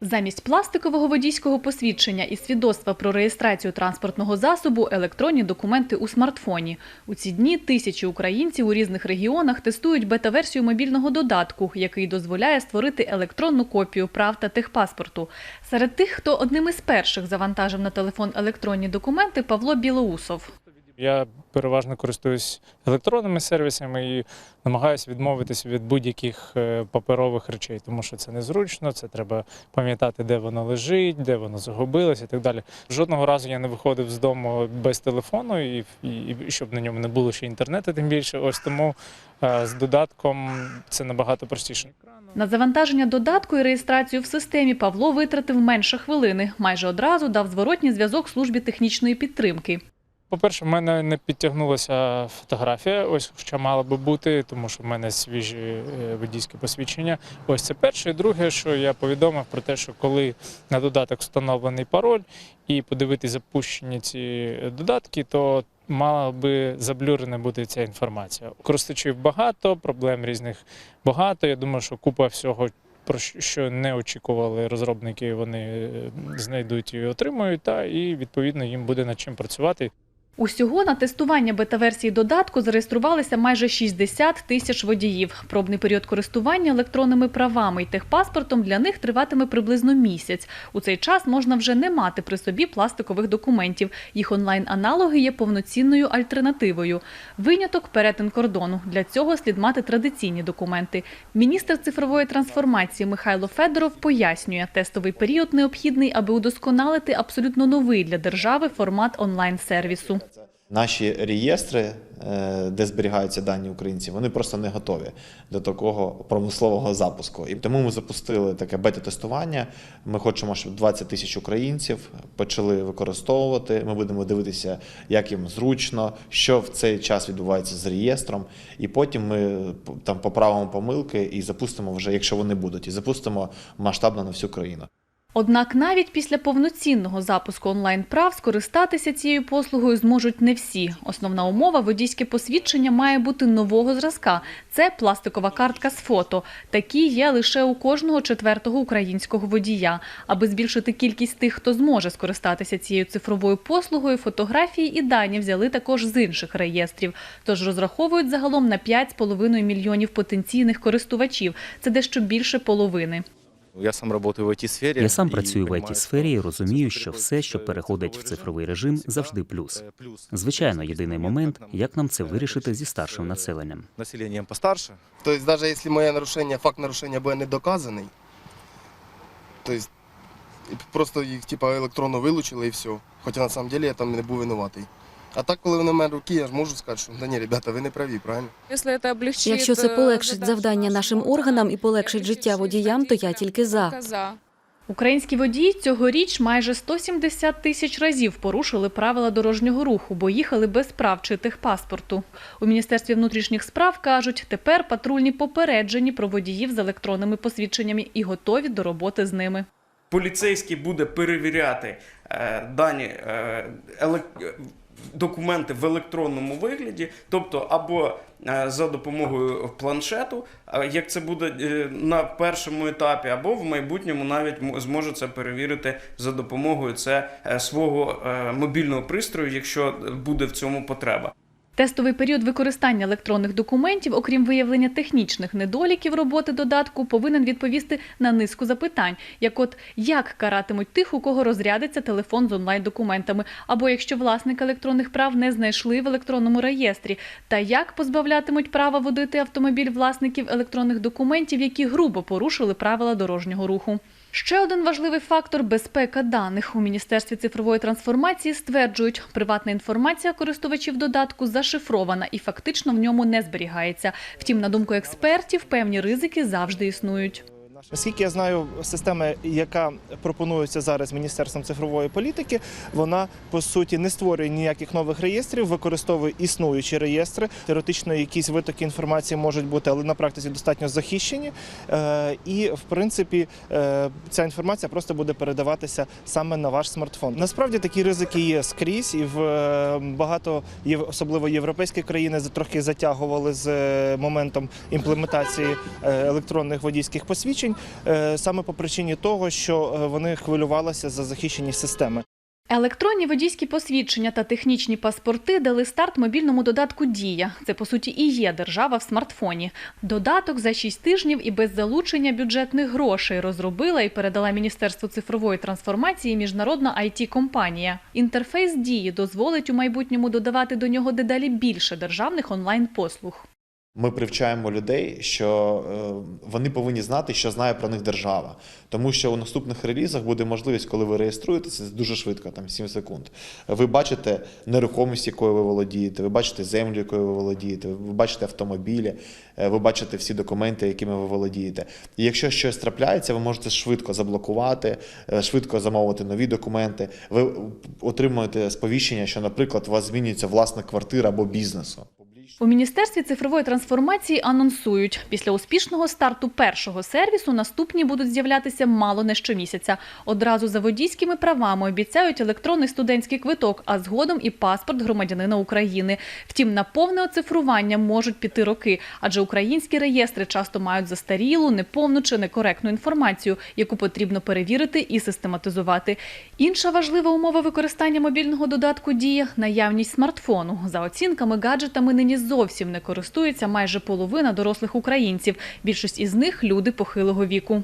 Замість пластикового водійського посвідчення і свідоцтва про реєстрацію транспортного засобу електронні документи у смартфоні. У ці дні тисячі українців у різних регіонах тестують бета-версію мобільного додатку, який дозволяє створити електронну копію прав та техпаспорту. Серед тих, хто одним із перших завантажив на телефон електронні документи, Павло Білоусов. Я переважно користуюсь електронними сервісами і намагаюся відмовитися від будь-яких е, паперових речей, тому що це незручно, це треба пам'ятати, де воно лежить, де воно загубилось і так далі. Жодного разу я не виходив з дому без телефону, і, і, і щоб на ньому не було ще інтернету, тим більше. Ось тому е, з додатком це набагато простіше. На завантаження додатку і реєстрацію в системі Павло витратив менше хвилини. Майже одразу дав зворотній зв'язок службі технічної підтримки. По-перше, в мене не підтягнулася фотографія, ось що мала би бути, тому що в мене свіжі е, водійські посвідчення. Ось це перше. І друге, що я повідомив про те, що коли на додаток встановлений пароль і подивитись запущені ці додатки, то мала би заблюрена бути ця інформація. Користувачів багато, проблем різних багато. Я думаю, що купа всього. Про що не очікували розробники, вони е, знайдуть і отримають, та і відповідно їм буде над чим працювати. Усього на тестування бета-версії додатку зареєструвалися майже 60 тисяч водіїв. Пробний період користування електронними правами і техпаспортом для них триватиме приблизно місяць. У цей час можна вже не мати при собі пластикових документів. Їх онлайн-аналоги є повноцінною альтернативою. Виняток перетин кордону. Для цього слід мати традиційні документи. Міністр цифрової трансформації Михайло Федоров пояснює, тестовий період необхідний, аби удосконалити абсолютно новий для держави формат онлайн-сервісу. Наші реєстри, е, де зберігаються дані українців, вони просто не готові до такого промислового запуску. І тому ми запустили таке бета-тестування. Ми хочемо, щоб 20 тисяч українців почали використовувати. Ми будемо дивитися, як їм зручно, що в цей час відбувається з реєстром. І потім ми там поправимо помилки і запустимо вже, якщо вони будуть, і запустимо масштабно на всю країну. Однак навіть після повноцінного запуску онлайн-прав скористатися цією послугою зможуть не всі. Основна умова – водійське посвідчення має бути нового зразка. Це пластикова картка з фото. Такі є лише у кожного четвертого українського водія. Аби збільшити кількість тих, хто зможе скористатися цією цифровою послугою, фотографії і дані взяли також з інших реєстрів. Тож розраховують загалом на 5,5 мільйонів потенційних користувачів. Це дещо більше половини. Я сам працюю в it сфері Я сам працюю в it сфері і розумію, що все, що переходить в цифровий режим, завжди плюс. Звичайно, єдиний момент, як нам це вирішити зі старшим населенням. населенням постарше. То есть даже если моє нарушення, факт нарушення буде не доказаний, то просто їх типа електронно вилучили і все. Хоча на самом деле я там не був винуватий. А так, коли вони в мене руки, я ж можу сказати, що да ні, ребята, ви не праві, правильно? Якщо це Якщо це е, полегшить завдання нашим органам і полегшить життя водіям, то я тільки за. Українські водії цьогоріч майже 170 тисяч разів порушили правила дорожнього руху, бо їхали без прав чи техпаспорту. У Міністерстві внутрішніх справ кажуть, тепер патрульні попереджені про водіїв з електронними посвідченнями і готові до роботи з ними. поліцейський буде перевіряти е, дані е, елек- е, документи в електронному вигляді, тобто або е, за допомогою планшету, е, як це буде е, на першому етапі, або в майбутньому навіть зможе це перевірити за допомогою це свого мобільного пристрою, якщо буде в цьому потреба. Тестовий період використання електронних документів, окрім виявлення технічних недоліків роботи додатку, повинен відповісти на низку запитань, як от як каратимуть тих, у кого розрядиться телефон з онлайн-документами, або якщо власник електронних прав не знайшли в електронному реєстрі, та як позбавлятимуть права водити автомобіль власників електронних документів, які грубо порушили правила дорожнього руху. Ще один важливий фактор безпека даних у міністерстві цифрової трансформації стверджують, приватна інформація користувачів додатку зашифрована і фактично в ньому не зберігається. Втім, на думку експертів, певні ризики завжди існують. Наскільки я знаю, система, яка пропонується зараз Міністерством цифрової політики, вона по суті не створює ніяких нових реєстрів, використовує існуючі реєстри. Теоретично якісь витоки інформації можуть бути, але на практиці достатньо захищені. Е, І в принципі е, ця інформація просто буде передаватися саме на ваш смартфон. Насправді такі ризики є скрізь, і в е, багато особливо європейські країни трохи затягували з моментом імплементації електронних водійських посвідчень. Е, саме по причині того, що е, вони хвилювалися за захищеність системи. Електронні водійські посвідчення та технічні паспорти дали старт мобільному додатку Дія. Це по суті і є держава в смартфоні. Додаток за 6 тижнів і без залучення бюджетних грошей розробила і передала Міністерству цифрової трансформації міжнародна it компанія Інтерфейс дії дозволить у майбутньому додавати до нього дедалі більше державних онлайн послуг. Ми привчаємо людей, що е, вони повинні знати, що знає про них держава. Тому що у наступних релізах буде можливість, коли ви реєструєтеся, це дуже швидко, там 7 секунд. Ви бачите нерухомість, якою ви володієте, ви бачите землю, якою ви володієте, ви бачите автомобілі, е, ви бачите всі документи, якими ви володієте. І якщо щось трапляється, ви можете швидко заблокувати, е, швидко замовити нові документи. Ви отримуєте сповіщення, що, наприклад, у вас змінюється власна квартира або бізнесу. У Міністерстві цифрової трансформації анонсують, після успішного старту першого сервісу наступні будуть з'являтися мало не щомісяця. Одразу за водійськими правами обіцяють електронний студентський квиток, а згодом і паспорт громадянина України. Втім, на повне оцифрування можуть піти роки, адже українські реєстри часто мають застарілу, неповну чи некоректну інформацію, яку потрібно перевірити і систематизувати. Інша важлива умова використання мобільного додатку Дія наявність смартфону. За оцінками гаджетами нині зовсім не користується майже половина дорослих українців. Більшість із них люди похилого віку.